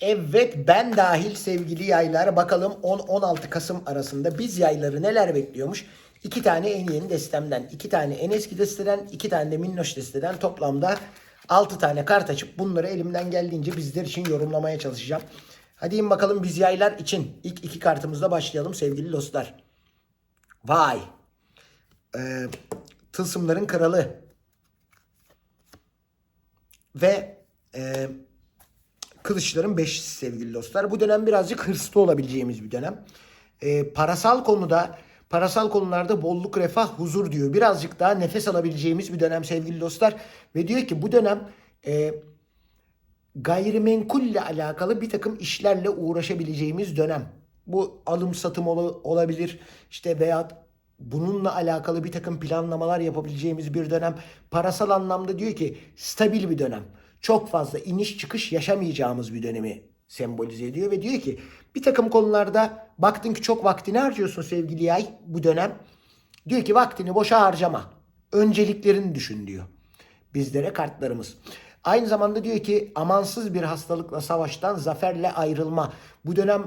Evet ben dahil sevgili yaylar bakalım 10-16 Kasım arasında biz yayları neler bekliyormuş? İki tane en yeni destemden, iki tane en eski desteden, iki tane de minnoş desteden toplamda 6 tane kart açıp bunları elimden geldiğince bizler için yorumlamaya çalışacağım. Hadi in bakalım biz yaylar için ilk iki kartımızla başlayalım sevgili dostlar. Vay. Ee, tılsımların kralı. Ve e, kılıçların beşlisi sevgili dostlar. Bu dönem birazcık hırslı olabileceğimiz bir dönem. Ee, parasal konuda, parasal konularda bolluk, refah, huzur diyor. Birazcık daha nefes alabileceğimiz bir dönem sevgili dostlar. Ve diyor ki bu dönem e, gayrimenkulle alakalı bir takım işlerle uğraşabileceğimiz dönem. Bu alım satım ol- olabilir işte veya bununla alakalı bir takım planlamalar yapabileceğimiz bir dönem. Parasal anlamda diyor ki stabil bir dönem. Çok fazla iniş çıkış yaşamayacağımız bir dönemi sembolize ediyor ve diyor ki bir takım konularda baktın ki çok vaktini harcıyorsun sevgili yay bu dönem. Diyor ki vaktini boşa harcama. Önceliklerini düşün diyor bizlere kartlarımız. Aynı zamanda diyor ki amansız bir hastalıkla savaştan zaferle ayrılma. Bu dönem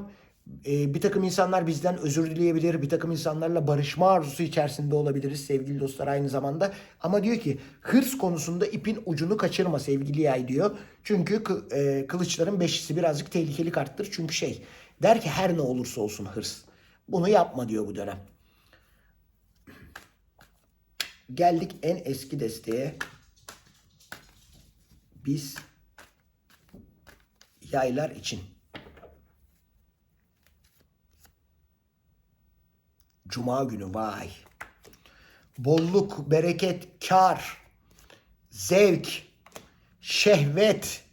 e, bir takım insanlar bizden özür dileyebilir. Bir takım insanlarla barışma arzusu içerisinde olabiliriz sevgili dostlar aynı zamanda. Ama diyor ki hırs konusunda ipin ucunu kaçırma sevgili yay diyor. Çünkü e, kılıçların beşisi birazcık tehlikeli karttır. Çünkü şey der ki her ne olursa olsun hırs. Bunu yapma diyor bu dönem. Geldik en eski desteğe. Biz yaylar için. Cuma günü vay. Bolluk, bereket, kar, zevk, şehvet,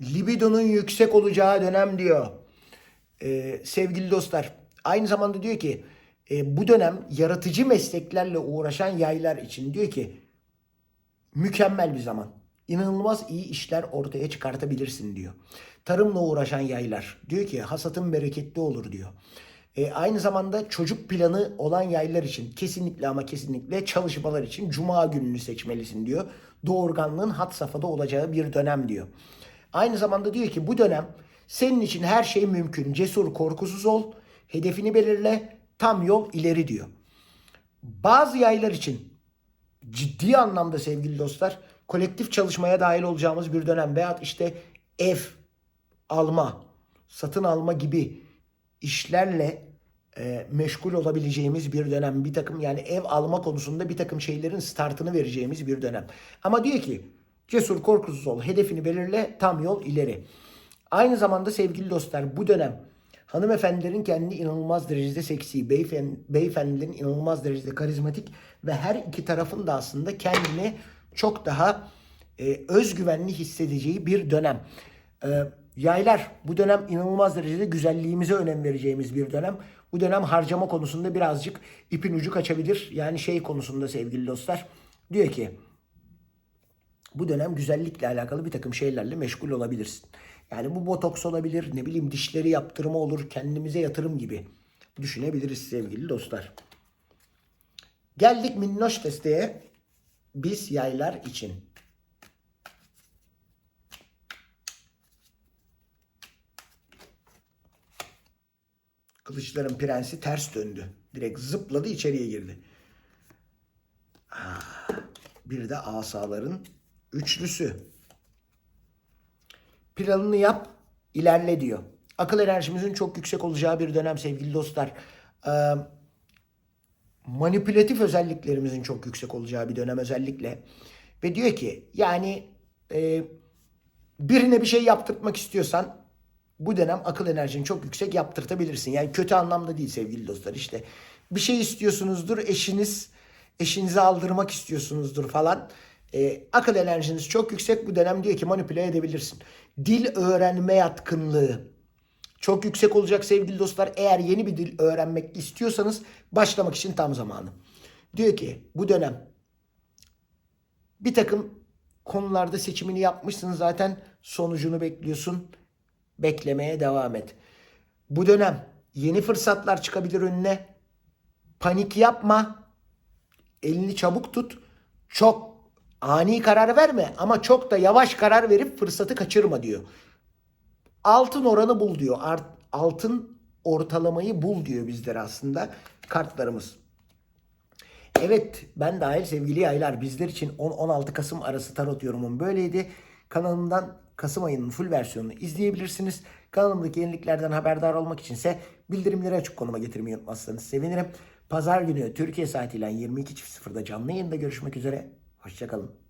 libidonun yüksek olacağı dönem diyor. Ee, sevgili dostlar. Aynı zamanda diyor ki e, bu dönem yaratıcı mesleklerle uğraşan yaylar için diyor ki mükemmel bir zaman. İnanılmaz iyi işler ortaya çıkartabilirsin diyor. Tarımla uğraşan yaylar diyor ki hasatın bereketli olur diyor. E, aynı zamanda çocuk planı olan yaylar için kesinlikle ama kesinlikle çalışmalar için cuma gününü seçmelisin diyor. Doğurganlığın hat safhada olacağı bir dönem diyor. Aynı zamanda diyor ki bu dönem senin için her şey mümkün. Cesur, korkusuz ol, hedefini belirle, tam yol ileri diyor. Bazı yaylar için ciddi anlamda sevgili dostlar kolektif çalışmaya dahil olacağımız bir dönem veyahut işte ev alma, satın alma gibi işlerle e, meşgul olabileceğimiz bir dönem. Bir takım yani ev alma konusunda bir takım şeylerin startını vereceğimiz bir dönem. Ama diyor ki cesur korkusuz ol, hedefini belirle, tam yol ileri. Aynı zamanda sevgili dostlar bu dönem hanımefendilerin kendini inanılmaz derecede seksi, beyefendi, beyefendilerin inanılmaz derecede karizmatik ve her iki tarafın da aslında kendini çok daha e, özgüvenli hissedeceği bir dönem. E, yaylar bu dönem inanılmaz derecede güzelliğimize önem vereceğimiz bir dönem. Bu dönem harcama konusunda birazcık ipin ucu kaçabilir. Yani şey konusunda sevgili dostlar diyor ki bu dönem güzellikle alakalı bir takım şeylerle meşgul olabilirsin. Yani bu botoks olabilir, ne bileyim dişleri yaptırma olur, kendimize yatırım gibi düşünebiliriz sevgili dostlar. Geldik minnoş desteğe. Biz yaylar için. Kılıçların prensi ters döndü. Direkt zıpladı içeriye girdi. Bir de asaların üçlüsü. Planını yap, ilerle diyor. Akıl enerjimizin çok yüksek olacağı bir dönem sevgili dostlar. Ee, manipülatif özelliklerimizin çok yüksek olacağı bir dönem özellikle. Ve diyor ki yani e, birine bir şey yaptırtmak istiyorsan bu dönem akıl enerjini çok yüksek yaptırtabilirsin. Yani kötü anlamda değil sevgili dostlar işte. Bir şey istiyorsunuzdur eşiniz eşinize aldırmak istiyorsunuzdur falan. E, akıl enerjiniz çok yüksek bu dönem diyor ki manipüle edebilirsin. Dil öğrenme yatkınlığı çok yüksek olacak sevgili dostlar. Eğer yeni bir dil öğrenmek istiyorsanız başlamak için tam zamanı. Diyor ki bu dönem bir takım konularda seçimini yapmışsın zaten sonucunu bekliyorsun. Beklemeye devam et. Bu dönem yeni fırsatlar çıkabilir önüne. Panik yapma. Elini çabuk tut. Çok ani karar verme ama çok da yavaş karar verip fırsatı kaçırma diyor. Altın oranı bul diyor. Art- altın ortalamayı bul diyor bizlere aslında kartlarımız. Evet ben dahil sevgili yaylar bizler için 10-16 Kasım arası tarot yorumum böyleydi. Kanalımdan Kasım ayının full versiyonunu izleyebilirsiniz. Kanalımdaki yeniliklerden haberdar olmak içinse bildirimleri açık konuma getirmeyi unutmazsanız sevinirim. Pazar günü Türkiye saatiyle 22.00'da canlı yayında görüşmek üzere. Hoşçakalın.